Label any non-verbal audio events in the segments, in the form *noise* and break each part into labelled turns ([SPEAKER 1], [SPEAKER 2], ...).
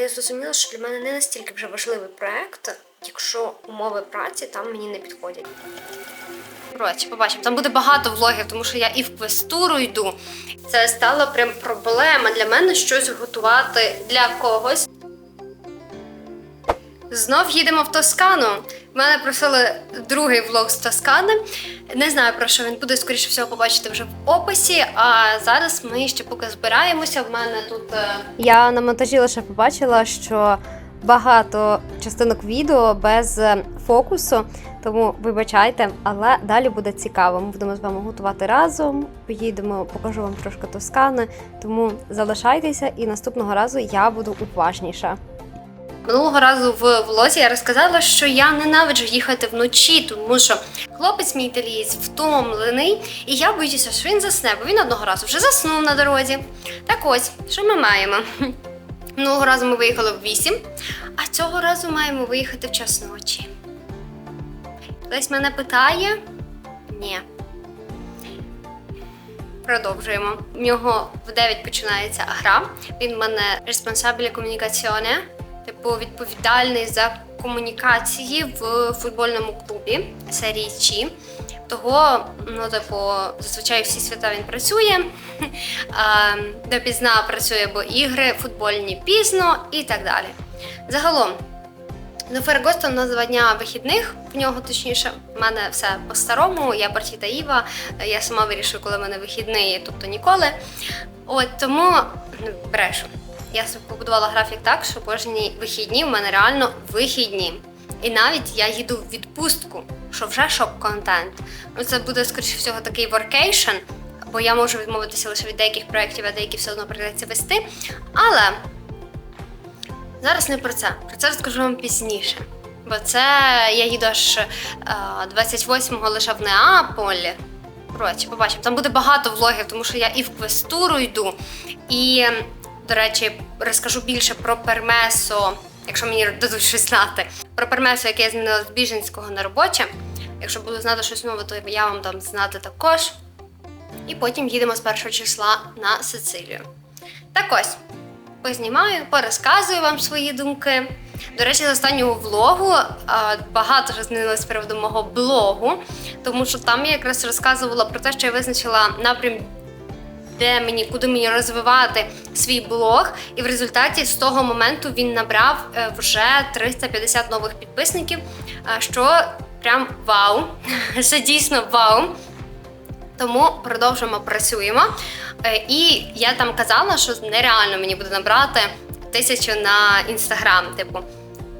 [SPEAKER 1] Я зрозуміла, що для мене не настільки вже важливий проект, якщо умови праці там мені не підходять. Коротше, побачимо. Там буде багато влогів, тому що я і в квестуру йду. Це стала прям проблема для мене щось готувати для когось. Знов їдемо в Тоскану. Мене просили другий влог з Тоскани. Не знаю про що він буде, скоріше всього, побачите вже в описі. А зараз ми ще поки збираємося. В мене тут. е, Я на монтажі лише побачила, що багато частинок відео без е, фокусу. Тому вибачайте, але далі буде цікаво. Ми будемо з вами готувати разом. Поїдемо, покажу вам трошки Тоскани. Тому залишайтеся, і наступного разу я буду уважніша. Минулого разу в влозі я розказала, що я ненавиджу їхати вночі, тому що хлопець мій італієць втомлений, і я боюся, що він засне, бо він одного разу вже заснув на дорозі. Так ось, що ми маємо? *laughs* Минулого разу ми виїхали в 8, а цього разу маємо виїхати в час ночі. Хтось мене питає? Ні. Продовжуємо. В нього в 9 починається гра. Він в мене респонсабілі комунікаціоне, типу відповідальний за комунікації в футбольному клубі серії Чі. Того, ну, типу, зазвичай всі свята він працює, *laughs* а, допізна працює, бо ігри футбольні пізно і так далі. Загалом, до Ферегосту у нас два дня вихідних, в нього точніше, в мене все по-старому, я партіта Іва, я сама вирішую, коли в мене вихідний, тобто ніколи. От тому ну, брешу. Я собі побудувала графік так, що кожні вихідні в мене реально вихідні. І навіть я їду в відпустку, що вже шок-контент. Ну, це буде, скоріше всього, такий воркейшн, бо я можу відмовитися лише від деяких проєктів, а деякі все одно прийдеться вести. Але Зараз не про це. Про це розкажу вам пізніше. Бо це я їду аж е, 28-го лише в Неаполь. Коротше, побачимо. Там буде багато влогів, тому що я і в квестуру йду. І, до речі, розкажу більше про пермесо, якщо мені дадуть щось знати. Про пермесо, яке я змінила з біженського на робоче. Якщо буду знати щось нове, то я вам дам знати також. І потім їдемо з першого числа на Сицилію. Так ось, познімаю, порозказую вам свої думки. До речі, з останнього влогу багато вже змінилось з приводу мого блогу, тому що там я якраз розказувала про те, що я визначила напрям, де мені, куди мені розвивати свій блог. І в результаті з того моменту він набрав е, вже 350 нових підписників, що прям вау! *laughs* Це дійсно вау. Тому продовжуємо працюємо. Е, І я там казала, що нереально мені буде набрати тисячу на інстаграм, типу.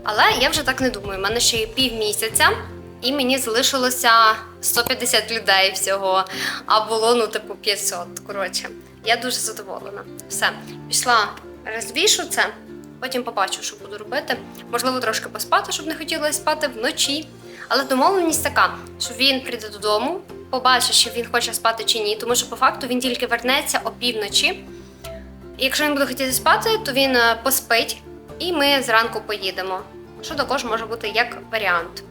[SPEAKER 1] Але я вже так не думаю. У мене ще є півмісяця, і мені залишилося 150 людей всього, а було ну, типу, 500. Коротше, я дуже задоволена. Все, пішла, розвішу це, потім побачу, що буду робити. Можливо, трошки поспати, щоб не хотілося спати вночі. Але домовленість така, що він прийде додому, побачить, чи він хоче спати чи ні, тому що по факту він тільки вернеться опівночі. І якщо він буде хотіти спати, то він е, поспить, і ми зранку поїдемо. Що також може бути як варіант.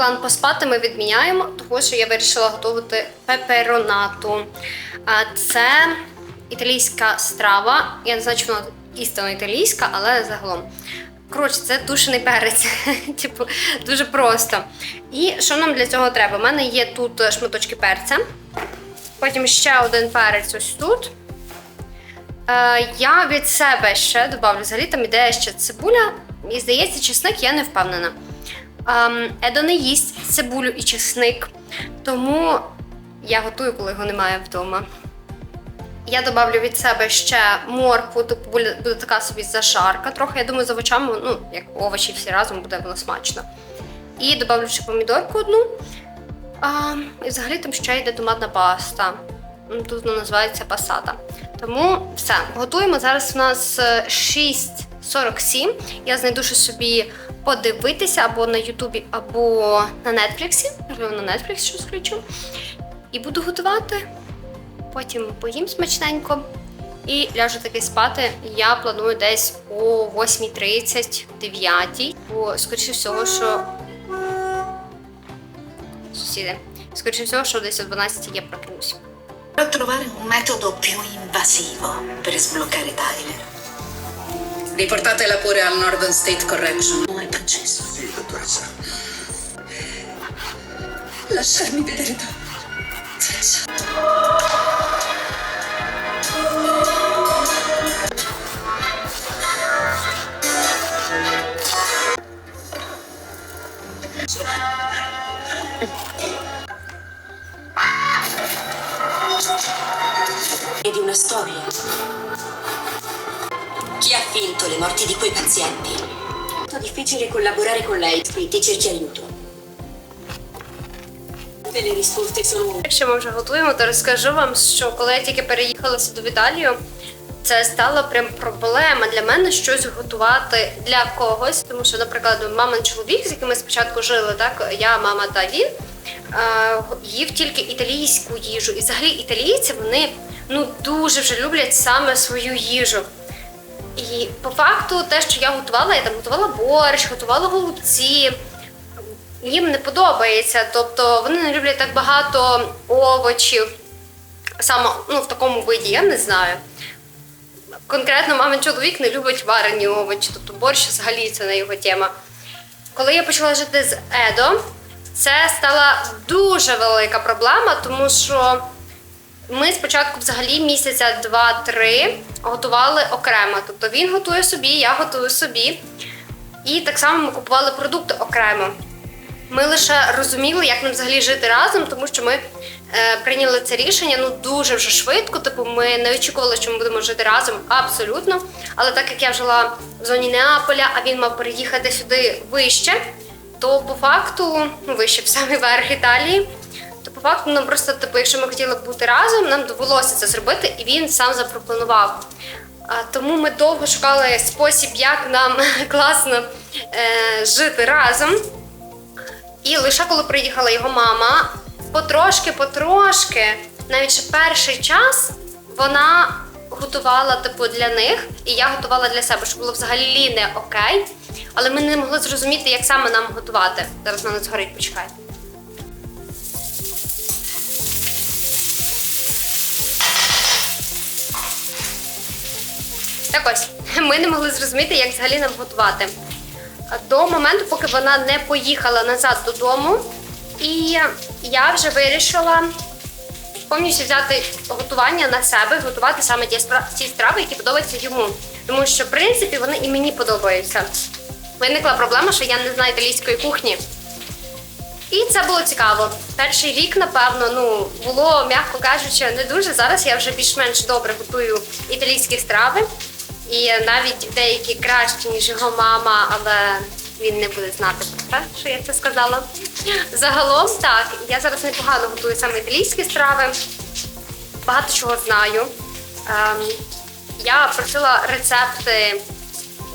[SPEAKER 1] План поспати ми відміняємо, тому що я вирішила готувати пеперонату. Це італійська страва. Я не знаю, чи вона істинно італійська, але загалом. Коротше, це тушений перець. *laughs* типу, дуже просто. І що нам для цього треба? У мене є тут шматочки перця. Потім ще один перець ось тут. Е, я від себе ще додавлю взагалі там іде ще цибуля. І здається, чесник я не впевнена. Ем, Едо не їсть цибулю і чесник, тому я готую, коли його немає вдома. Я додавлю від себе ще моркву, типу буде, буде така собі зажарка. Трохи, я думаю, з овочами, ну, як овочі всі разом буде воно смачно. І додавлю ще помідорку одну. А, і взагалі там ще йде томатна паста. Тут вона називається пасата. Тому все, готуємо. Зараз у нас е, 6.47. Я знайду щось собі подивитися або на Ютубі, або на Нетфліксі. Можливо, на Netflix щось включу. І буду готувати. Потім поїм смачненько І ляжу таки спати. Я планую десь о 8.30, 9. Бо, скоріше всього, що. Сусіди. Скоріше всього, що десь о 12 я прокинусь.
[SPEAKER 2] Trovare un metodo più invasivo per sbloccare Tyler.
[SPEAKER 3] Riportatela pure al Northern State Correction.
[SPEAKER 2] Non è concesso.
[SPEAKER 4] Sì, dottoressa.
[SPEAKER 3] Lasciarmi vedere Tyler.
[SPEAKER 5] e di una storia. Finto le morti di quei pazienti? È molto difficile collaborare con lei, qui ti cerchi aiuto.
[SPEAKER 1] Якщо ми вже готуємо, то розкажу вам, що коли я тільки переїхала сюди в Італію, це стало прям проблема для мене щось готувати для когось. Тому що, наприклад, мамин чоловік, з яким ми спочатку жили, так я, мама та він, е, їв тільки італійську їжу. І взагалі італійці вони ну дуже вже люблять саме свою їжу. І по факту, те, що я готувала, я там готувала борщ, готувала голубці. Їм не подобається, тобто вони не люблять так багато овочів. Саме ну, в такому виді, я не знаю. Конкретно мамин чоловік не любить варені овочі, тобто борщ взагалі це не його тема. Коли я почала жити з Едо, це стала дуже велика проблема, тому що ми спочатку взагалі місяця два-три готували окремо. Тобто він готує собі, я готую собі. І так само ми купували продукти окремо. Ми лише розуміли, як нам взагалі жити разом, тому що ми е, прийняли це рішення ну дуже вже швидко. Типу, ми не очікували, що ми будемо жити разом абсолютно. Але так як я жила в зоні Неаполя, а він мав переїхати сюди вище, то по факту, ну вище в самий верх Італії, по факту нам просто, типу, якщо ми хотіли бути разом, нам довелося це зробити, і він сам запропонував. Тому ми довго шукали спосіб, як нам *laughs* класно е, жити разом. І лише коли приїхала його мама, потрошки-потрошки, навіть ще перший час, вона готувала типу для них, і я готувала для себе, що було взагалі не окей. Але ми не могли зрозуміти, як саме нам готувати. Зараз в мене згорить, почекайте. Так ось, ми не могли зрозуміти, як взагалі нам готувати. До моменту, поки вона не поїхала назад додому, і я вже вирішила повністю взяти готування на себе, готувати саме ті страви, які подобаються йому. Тому що, в принципі, вони і мені подобаються. Виникла проблема, що я не знаю італійської кухні. І це було цікаво. Перший рік, напевно, ну було, м'яко кажучи, не дуже. Зараз я вже більш-менш добре готую італійські страви. І навіть деякі кращі, ніж його мама, але він не буде знати про те, що я це сказала. Загалом так, я зараз непогано готую саме італійські страви, багато чого знаю. Ем, я просила рецепти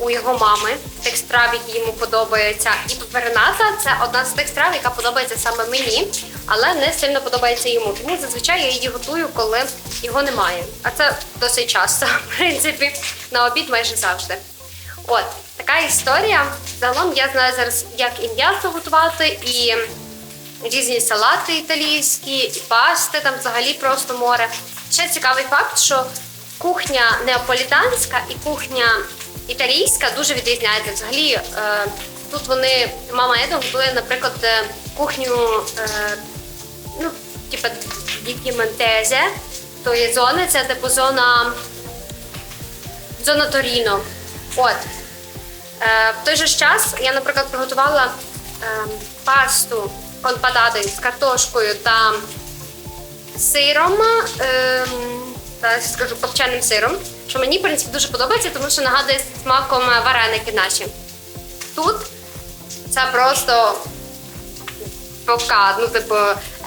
[SPEAKER 1] у його мами тих страв, які йому подобаються. І паперината це одна з тих страв, яка подобається саме мені, але не сильно подобається йому. Тому зазвичай я її готую, коли його немає. А це досить часто, *laughs* в принципі, на обід майже завжди. От така історія. Загалом я знаю зараз, як і м'ясо готувати, і різні салати італійські, і пасти, там взагалі просто море. Ще цікавий факт, що кухня неаполітанська і кухня італійська дуже відрізняється. Взагалі, е, тут вони, мама Еда готує, наприклад, е, кухню, е, ну, типа дікіментезе, то є зона, це типу зона, зона Торіно. От. Е, в той же час я, наприклад, приготувала е, пасту конпатати з картошкою та сиром, е, та скажу копченим сиром, що мені в принципі дуже подобається, тому що нагадує смаком вареники наші. Тут це просто пока. Ну, типу,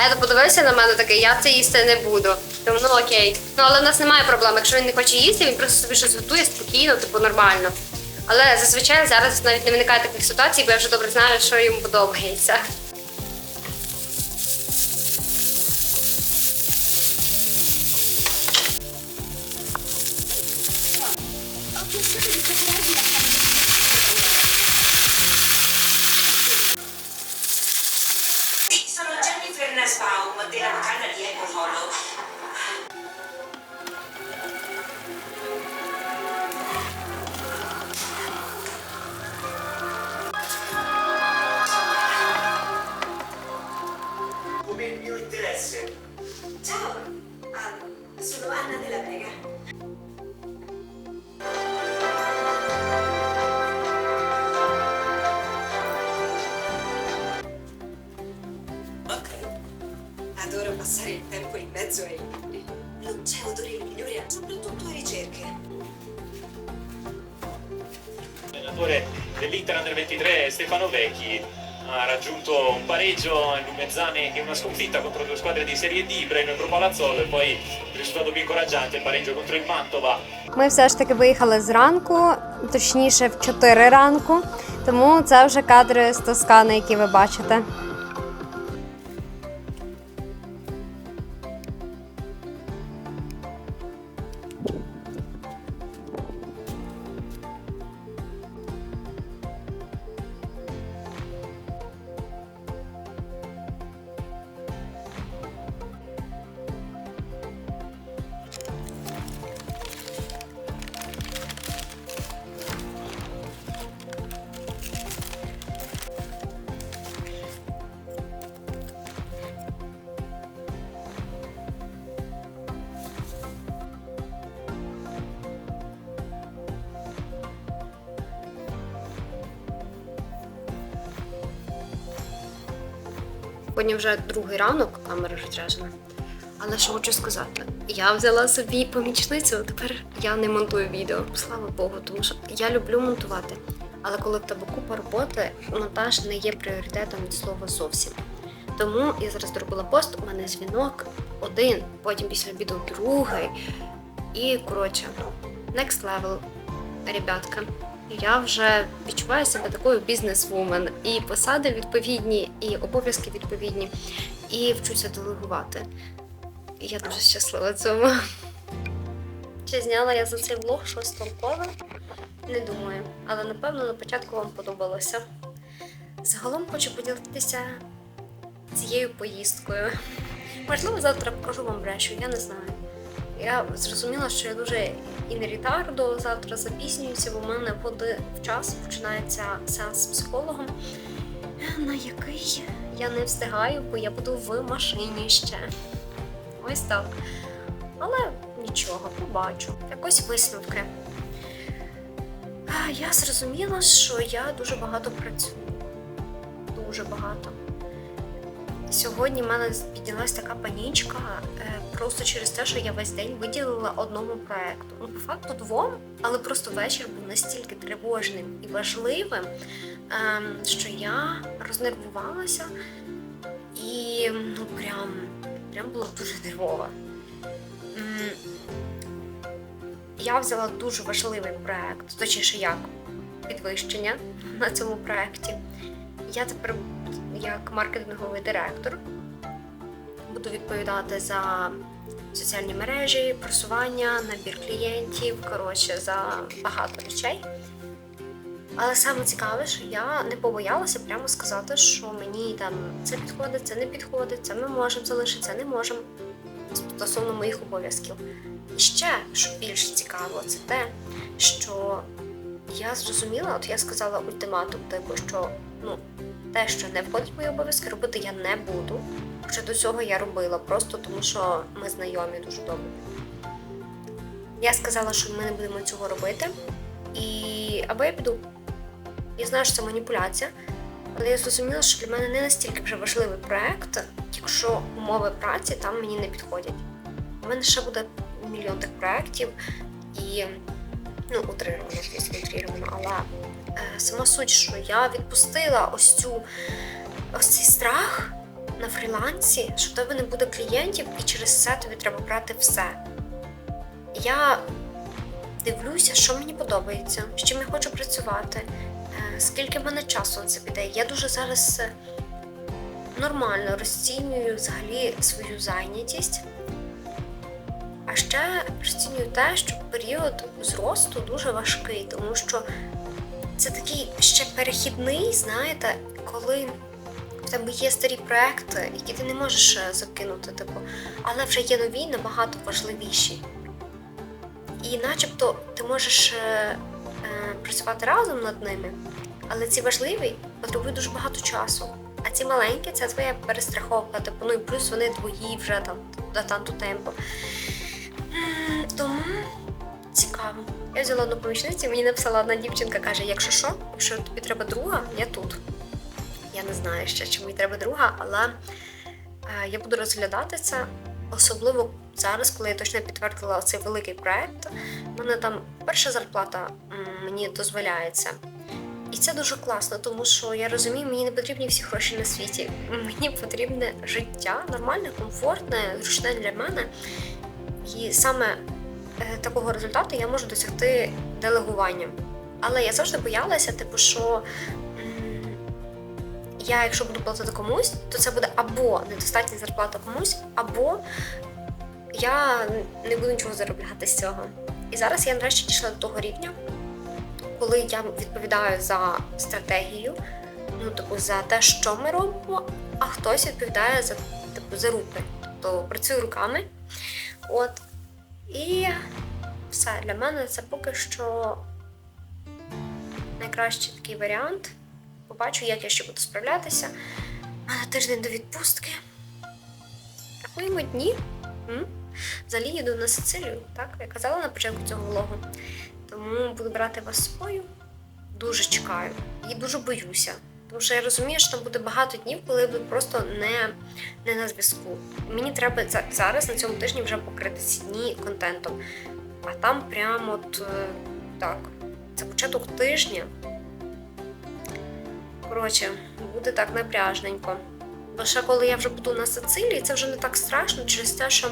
[SPEAKER 1] Едо подивився на мене такий, я це їсти не буду. Тому ну окей. Ну але в нас немає проблем. Якщо він не хоче їсти, він просто собі щось готує спокійно, типу нормально. Але зазвичай зараз навіть не виникає таких ситуацій, бо я вже добре знаю, що йому подобається.
[SPEAKER 5] Thank. at Yegor Hollow
[SPEAKER 6] Stefano Vecchi ha raggiunto un pareggio in Lumezzane e una sconfitta contro due squadre di Serie D, Breno e Pro Palazzolo e poi il risultato più incoraggiante, il pareggio contro il Mantova
[SPEAKER 1] Ми все ж таки виїхали зранку, точніше в 4 ранку, тому це вже кадри з Тоскани, які ви бачите. Сьогодні вже другий ранок, камера розряджена. Але що хочу сказати, я взяла собі помічницю, тепер я не монтую відео. Слава Богу, тому що я люблю монтувати. Але коли в тебе купа роботи, монтаж не є пріоритетом від слова зовсім. Тому я зараз зробила пост, у мене дзвінок один, потім після обіду другий. І коротше, next level, ребятка. Я вже відчуваю себе такою бізнес-вумен. І посади відповідні, і обов'язки відповідні, і вчуся делегувати. Я дуже щаслива цьому. Чи зняла я за цей влог щось толкове? Не думаю. Але напевно на початку вам подобалося. Загалом хочу поділитися цією поїздкою. Можливо, завтра покажу вам брешу, я не знаю. Я зрозуміла, що я дуже інрітардо завтра запізнююся, бо в мене води в час починається сеанс з психологом, на який я не встигаю, бо я буду в машині ще. Ось так. Але нічого, побачу. Якось висновки. Я зрозуміла, що я дуже багато працюю. Дуже багато. Сьогодні в мене піднялась така панічка е, просто через те, що я весь день виділила одному проекту. Ну, по факту двом, але просто вечір був настільки тривожним і важливим, ем, що я рознервувалася і ну прям, прям була дуже нервова. Я взяла дуже важливий проект, точніше як підвищення на цьому проекті. Я тепер як маркетинговий директор буду відповідати за соціальні мережі, просування, набір клієнтів, коротше, за багато речей. Але саме цікаве, що я не побоялася прямо сказати, що мені там це підходить, це не підходить, це ми можемо залишити, це не можемо стосовно моїх обов'язків. І ще, що більш цікаво, це те, що я зрозуміла, от я сказала ультиматум, типу, що ну, те, що не входить в мої обов'язки, робити я не буду. Хоча до цього я робила, просто тому що ми знайомі дуже добре. Я сказала, що ми не будемо цього робити. І або я піду. Я знаю, що це маніпуляція, але я зрозуміла, що для мене не настільки вже важливий проект, якщо умови праці там мені не підходять. У мене ще буде мільйон тих проєктів і ну, утрировано, звісно, утрировано, але е, сама суть, що я відпустила ось цю ось цей страх на фрілансі, що в тебе не буде клієнтів, і через це тобі треба брати все. Я дивлюся, що мені подобається, з чим я хочу працювати, е, скільки в мене часу на це піде. Я дуже зараз е, нормально розцінюю взагалі свою зайнятість. А ще розцінюю те, що період зросту дуже важкий, тому що це такий ще перехідний, знаєте, коли в тебе є старі проекти, які ти не можеш е, закинути, типу, але вже є нові набагато важливіші. І начебто ти можеш е, е, працювати разом над ними, але ці важливі потребують дуже багато часу. А ці маленькі це твоя перестраховка, типу, ну і плюс вони твої вже там до танту темпу. Тому цікаво. Я взяла одну помічницю, мені написала одна дівчинка, каже: якщо що, якщо тобі треба друга, я тут. Я не знаю ще, чи мені треба друга, але е, я буду розглядати це, особливо зараз, коли я точно підтвердила цей великий проект. У мене там перша зарплата мені дозволяється. І це дуже класно, тому що я розумію, мені не потрібні всі гроші на світі. Мені потрібне життя нормальне, комфортне, зручне для мене. І саме е, такого результату я можу досягти делегуванням. Але я завжди боялася, типу, що я, якщо буду платити комусь, то це буде або недостатня зарплата комусь, або я не буду нічого заробляти з цього. І зараз я нарешті дійшла до того рівня, коли я відповідаю за стратегію, ну, типу, за те, що ми робимо, а хтось відповідає за, типу, за руки. Тобто працюю руками. От. І все, для мене це поки що найкращий такий варіант. Побачу, як я ще буду справлятися. У мене тиждень до відпустки. Рахуємо дні. Взагалі їду на Сицилію, так? Я казала на початку цього влогу. Тому буду брати вас з собою. Дуже чекаю і дуже боюся. Тому що я розумію, що там буде багато днів, коли я буду просто не, не на зв'язку. Мені треба зараз на цьому тижні вже покрити ці дні контентом. А там прямо от е, так, це початок тижня. Коротше, буде так напряжненько. Бо ще коли я вже буду на Сицилії, це вже не так страшно через те, що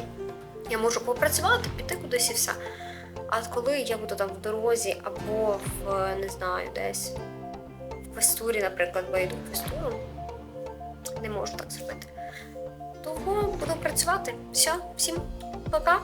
[SPEAKER 1] я можу попрацювати, піти кудись і все. А коли я буду там в дорозі або в не знаю, десь в квестурі, наприклад, бо я йду в квестуру, не можу так зробити. Того буду працювати. Все, всім пока!